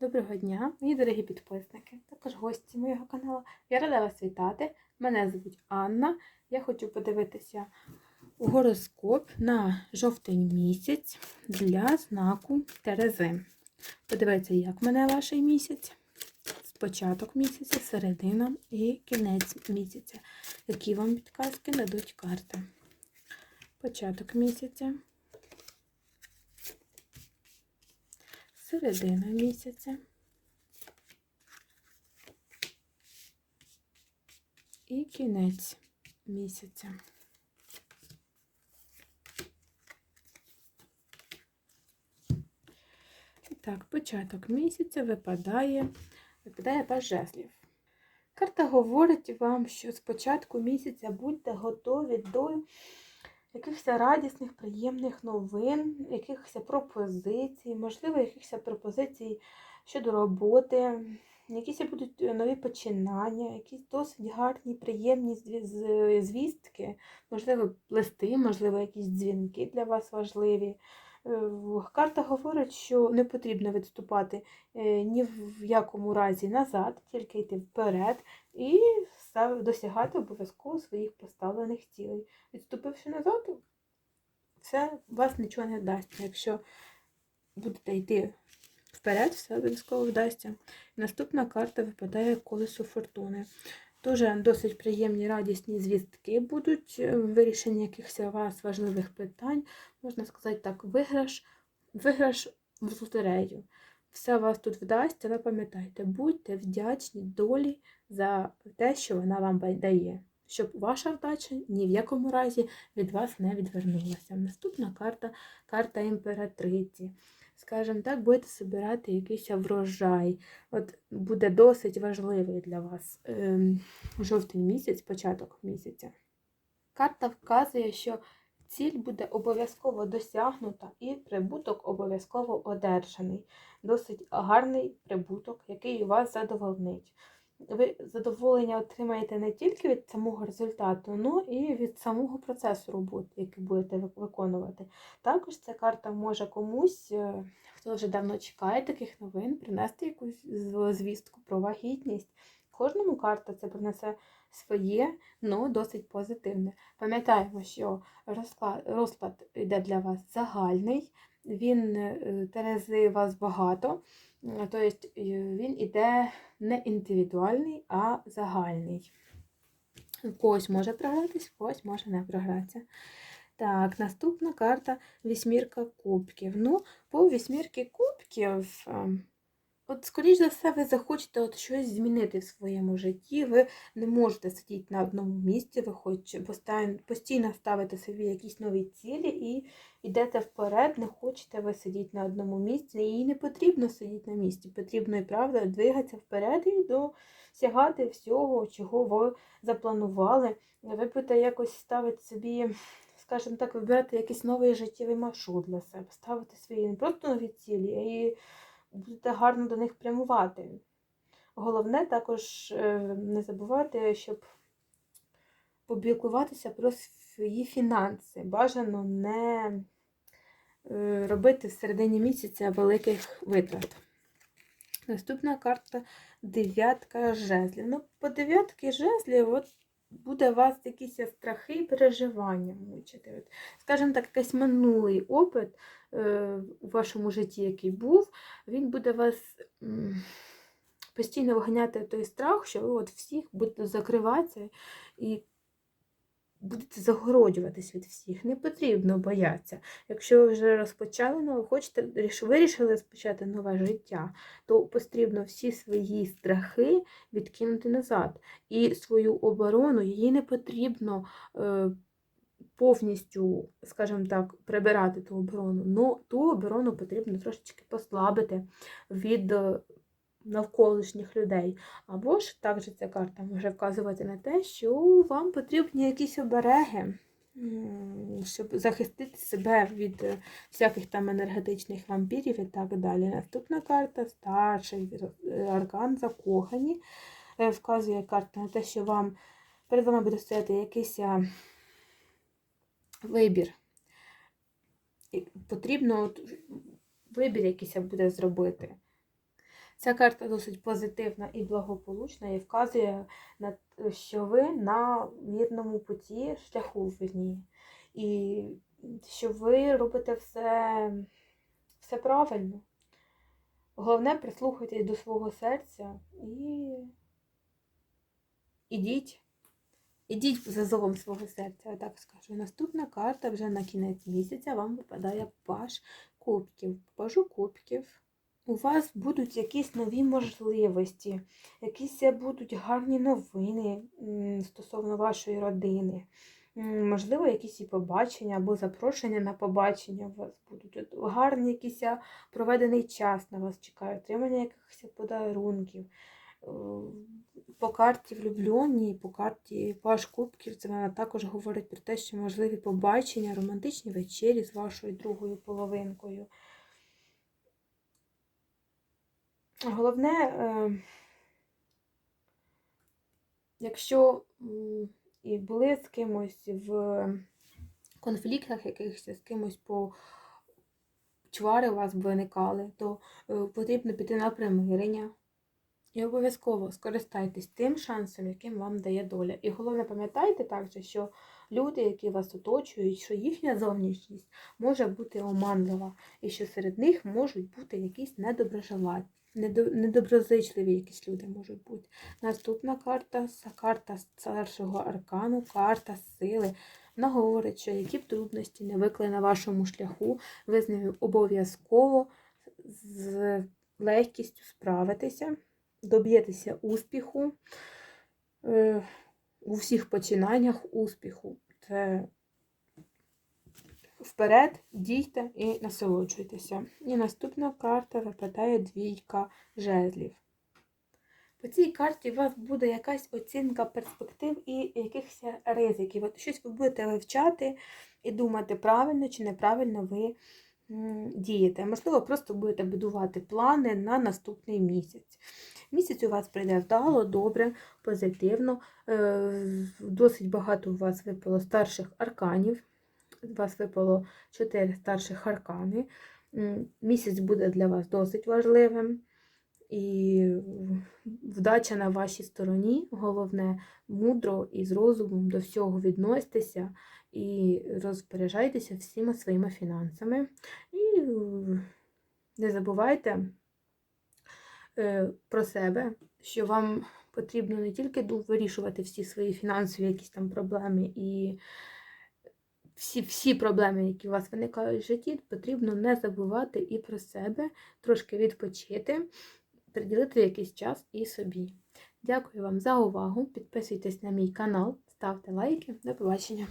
Доброго дня, мої дорогі підписники, також гості моєго каналу. Я рада вас вітати. Мене звуть Анна. Я хочу подивитися гороскоп на жовтий місяць для знаку Терези. Подивіться, як мене ваш місяць. Початок місяця, середина і кінець місяця. Які вам підказки дадуть карти. Початок місяця. Середина місяця і кінець місяця. І так, початок місяця випадає, випадає паж жезлів. Карта говорить вам, що з початку місяця будьте готові до якихось радісних, приємних новин, якихось пропозицій, можливо, якихось пропозицій щодо роботи, якісь будуть нові починання, якісь досить гарні, приємні звістки, можливо, листи, можливо, якісь дзвінки для вас важливі. Е, карта говорить, що не потрібно відступати е, ні в якому разі назад, тільки йти вперед і досягати обов'язково своїх поставлених цілей. Відступивши назад, це вас нічого не дасть. Якщо будете йти вперед, все обов'язково вдасться. Наступна карта випадає колесо фортуни. Дуже досить приємні радісні звістки будуть, е, вирішення якихось вас важливих питань, можна сказати так, виграш, виграш в лотерею. Все вас тут вдасться, але пам'ятайте, будьте вдячні долі за те, що вона вам дає, щоб ваша вдача ні в якому разі від вас не відвернулася. Наступна карта карта імператриці. Скажімо так, будете збирати якийсь врожай. От Буде досить важливий для вас ем, жовтий місяць, початок місяця. Карта вказує, що ціль буде обов'язково досягнута і прибуток обов'язково одержаний. Досить гарний прибуток, який вас задовольнить. Ви задоволення отримаєте не тільки від самого результату, але і від самого процесу роботи, який будете виконувати. Також ця карта може комусь, е, хто вже давно чекає таких новин, принести якусь звістку про вагітність. Кожному карта це принесе своє, але досить позитивне. Пам'ятаємо, що розклад, розклад йде для вас загальний, він е, терези вас багато, тобто він іде не індивідуальний, а загальний. Когось може програтись, когось може не програтися. Так, наступна карта вісьмірка кубків. Ну, по вісьмірки кубків ем, От, скоріш за все, ви захочете от щось змінити в своєму житті. Ви не можете сидіти на одному місці, ви хочете постійно ставити собі якісь нові цілі і йдете вперед, не хочете ви сидіти на одному місці. І не потрібно сидіти на місці. Потрібно і правда двигатися вперед і досягати всього, чого ви запланували. Ви будете якось ставити собі. Скажімо так, вибирати якийсь новий життєвий маршрут для себе, ставити свої не просто нові цілі, а і будете гарно до них прямувати. Головне також е, не забувати, щоб побілкуватися про свої фінанси. Бажано не е, робити в середині місяця великих витрат. Наступна карта дев'ятка жезлів. Ну, по дев'ятки жезлів, от буде вас якісь страхи і переживання мучити. От, Скажімо так, якийсь минулий опит е, у вашому житті, який був, він буде вас постійно виганяти той страх, що ви от всіх будете закриватися і будете загороджуватись від всіх. Не потрібно боятися. Якщо ви вже розпочали, ну, хочете, вирішили розпочати нове життя, то потрібно всі свої страхи відкинути назад. І свою оборону її не потрібно. Е, Повністю, скажімо так, прибирати ту оборону, Ну, ту оборону потрібно трошечки послабити від навколишніх людей. Або ж також ця карта може вказувати на те, що вам потрібні якісь обереги, щоб захистити себе від е, всяких там енергетичних вампірів і так далі. Наступна карта старший аркан закохані. Е, вказує карта на те, що вам перед вами буде стояти якийсь вибір. Потрібно вибір якийсь буде зробити. Ця карта досить позитивна і благополучна і вказує, на що ви на вірному путі шляху вірні. І що ви робите все, все правильно. Головне, прислухайтесь до свого серця і ідіть. Ідіть за зовом свого серця, я так скажу. Наступна карта вже на кінець місяця вам випадає паж кубків. Пажу кубків. У вас будуть якісь нові можливості, якісь будуть гарні новини стосовно вашої родини. Можливо, якісь і побачення або запрошення на побачення у вас будуть. Гарний якийсь проведений час на вас чекає, отримання якихось подарунків. По карті влюблені, по карті Паш Кубків, це вона також говорить про те, що можливі побачення, романтичні вечері з вашою другою половинкою. Головне, е, якщо і були з кимось в конфліктах якихось, з кимось по чвари у вас виникали, то е, потрібно піти на примирення. І обов'язково скористайтесь тим шансом, яким вам дає доля. І головне, пам'ятайте також, що люди, які вас оточують, що їхня зовнішність може бути оманлива, і що серед них можуть бути якісь недоброжелательні. Недоброзичливі якісь люди можуть бути. Наступна карта карта старшого аркану, карта сили. Вона говорить, що які б трудності не викли на вашому шляху, ви з ними обов'язково з легкістю справитеся, доб'єтеся успіху е, у всіх починаннях успіху. Це вперед, дійте і насолоджуйтеся. І наступна карта випадає двійка жезлів. По цій карті у вас буде якась оцінка перспектив і якихось ризиків. От щось ви будете вивчати і думати, правильно чи неправильно ви дієте. Можливо, просто будете будувати плани на наступний місяць. Місяць у вас прийде вдало, добре, позитивно. Е, Досить багато у вас випало старших арканів. Вас випало 4 старших аркани. Місяць буде для вас досить важливим. І вдача на вашій стороні. Головне, мудро і з розумом до всього відноситеся і розпоряджайтеся всіма своїми фінансами. І не забувайте е, про себе, що вам потрібно не тільки вирішувати всі свої фінансові якісь там проблеми і всі, всі проблеми, які у вас виникають в житті, потрібно не забувати і про себе, трошки відпочити, приділити якийсь час і собі. Дякую вам за увагу. Підписуйтесь на мій канал, ставте лайки. До побачення!